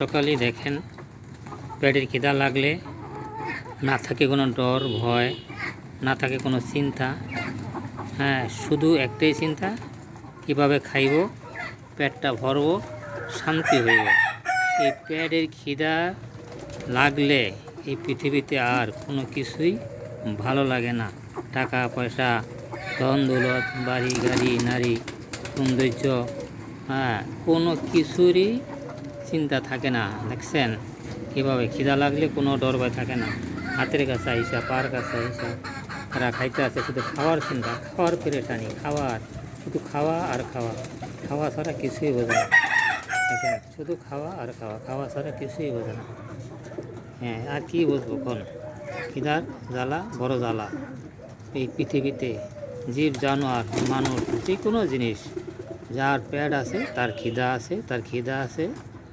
সকালে দেখেন, পেটের খিদা লাগলে না থাকে কোনো ডর, ভয়, না থাকে কোনো চিন্তা। হ্যাঁ শুধু একটাই চিন্তা, কীভাবে খাইব, পেটটা ভরবো, শান্তি হইব। এই পেটের খিদা লাগলে এই পৃথিবীতে আর কোনো কিছুই ভালো লাগে না। টাকা, পয়সা, ধন, দৌলত, বাড়ি, গাড়ি, নারী, সৌন্দর্য হ্যাঁ কোনো কিছুরই চিন্তা থাকে না, দেখছেন? কীভাবে? খিদা লাগলে কোনো ডর ভয় থাকে না। হাতের কাছে আইসা, পার কাছে আইসা, তারা খাইতে আছে শুধু খাওয়ার চিন্তা। খাওয়ার পেরেশানি, খাওয়ার। শুধু খাওয়া আর খাওয়া। খাওয়া ছাড়া কিছুই বোঝে না। দেখেন, শুধু খাওয়া আর খাওয়া। খাওয়া ছাড়া কিছুই বোঝে না। হ্যাঁ আর কি বুঝব কোন? খিদার জ্বালা, বড় জ্বালা। এই পৃথিবীতে জীব, জানোয়ার, মানুষ, যে কোনো জিনিস, যার পেট আছে, তার খিদা আছে, তার খিদা আছে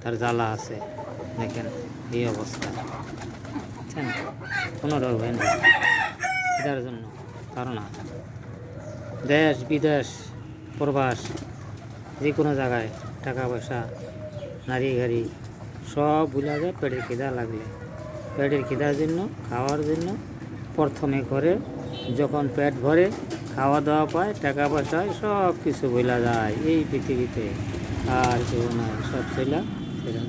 তার জ্বালা আছে। দেখেন, এই অবস্থা। বুঝছেন কোনো ডর ভয় নেই খিদার জন্য কারণ দেশ, বিদেশ, প্রবাস যে কোনো জায়গায় টাকা পয়সা নারী, গাড়ি, সব ভুলা যায় পেটের খিদা লাগলে। পেটের খিদার জন্য, খাওয়ার জন্য প্রথমে করে যখন পেট ভরে খাওয়া দাওয়া পায় টাকা পয়সা সব কিছু ভুলা যায় এই পৃথিবীতে। আর কেউ নয় সব ছেলা Pero